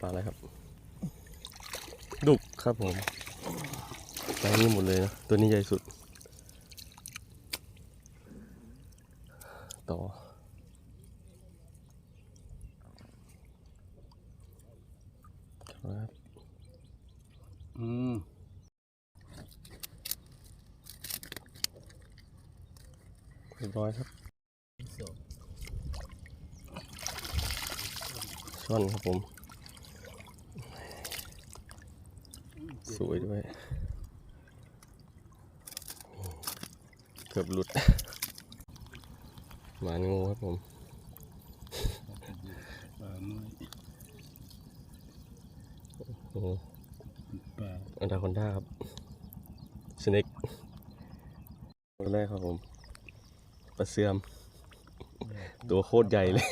ปลาอะไรครับ ดุกครับผมปลานี้หมดเลยนะตัวนี้ใหญ่สุด ต่อครับอืมเรียบร้อยครับสองช่อนครับผม สวยด้วย เกือบหลุด หมานงูครับผมปลาน้อยโอ้โหปลาอันดาคอนด้าครับสเน็กตัวแรกครับผมปลาเสื่อม ตัวโคตรใหญ่เลย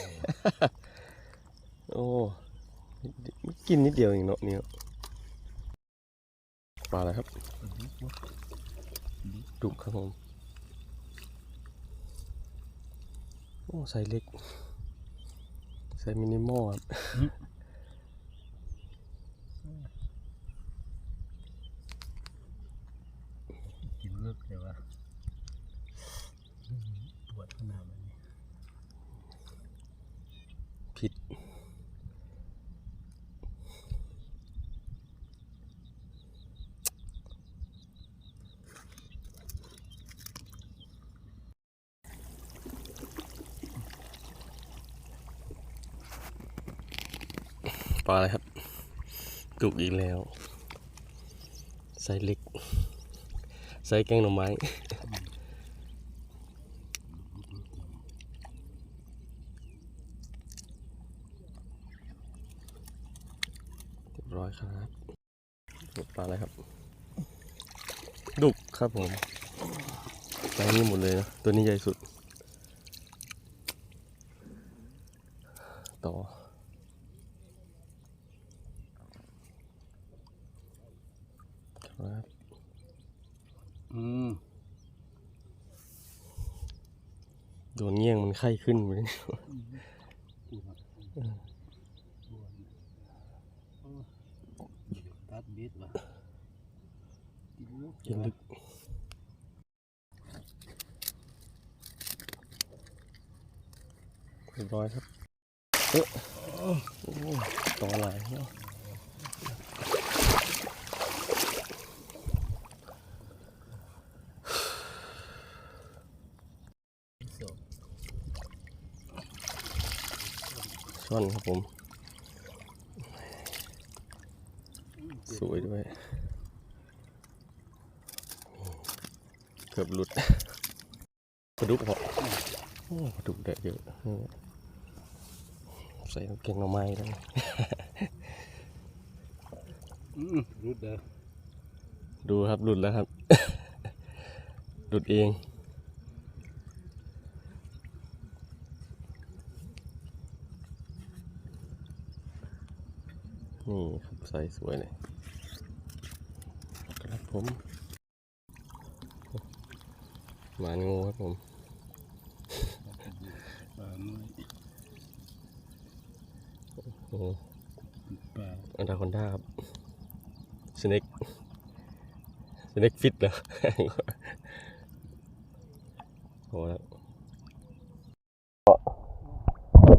โอ้ กินนิดเดียวเองเนาะเนี่ย ปลาอะไรครับดุกครับผมโอ้ไซส์เล็กไซส์มินิมอลครับกินเลิกเลยวะปวดขนาดนี้ผิด ปลาอะไรครับจุกอีกแล้วไซเล็กไซแกงหน่อไม้เรียบร้อยครับปลาอะไรครับ ดุกครับผมปลานี้หมดเลยนะ ตัวนี้ใหญ่สุด ต่อ ครับ อืม โดนเงี้ยงมันไข้ขึ้นไปเลยปวดปวดตัดเบ็ดวะกินเลิกกินลึกเรียบร้อยครับ เอ๊ะโอ้ต่อหลายเนาะ ช่อนครับผม สวยด้วย เกือบหลุดปลาดุกเหรอโอ้ปลาดุกได้เยอะนี่ใส่น้ำเกงหน่อไม้แล้วอืมรุดเด้อดูครับหลุดแล้วครับหลุดเอง นี่ครับใส่สวยเลยครับผมหมานงูครับผมปลาน้อยโอ้โหปลาอันดาคอนด้าครับสเน็กสเน็กฟิตเหรอโหแล้ว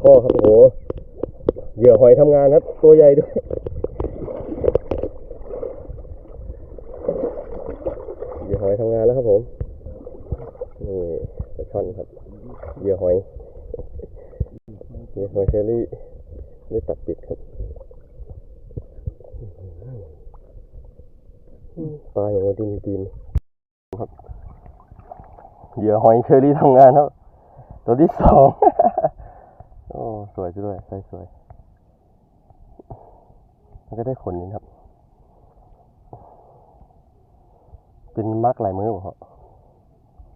โอ้ครับโอ้โหเหยื่อหอยทำงานครับ ตัวใหญ่ด้วย เหยื่ อยทำงานแล้วครับผม นี่ปลาช่อนครับ เหยื่อหอย เหยื่อหอยเชอรี่ได้ตัดปิดครับ ปลาอย่างว่าดินดินครับ เหยื่อหอยเชอรี่ทำงานครับ ตัวที่สองโอ้ สวยจังด้วยใช่สวย มันก็ได้ขนนี้ครับ เป็นมักหลายมือบ่ครับ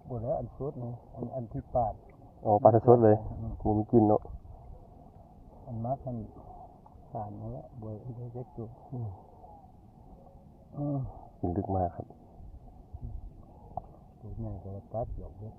บนแล้วอันสุดนี่อันอันที่ปาดอ๋อปลาสดๆเลยมุมกินเนาะอันมักมันสานนั่นแหละบวยที่เล็กอยู่อืมกินลึกมากครับตัวใหญ่ก็ตัดหยอกเบ็ด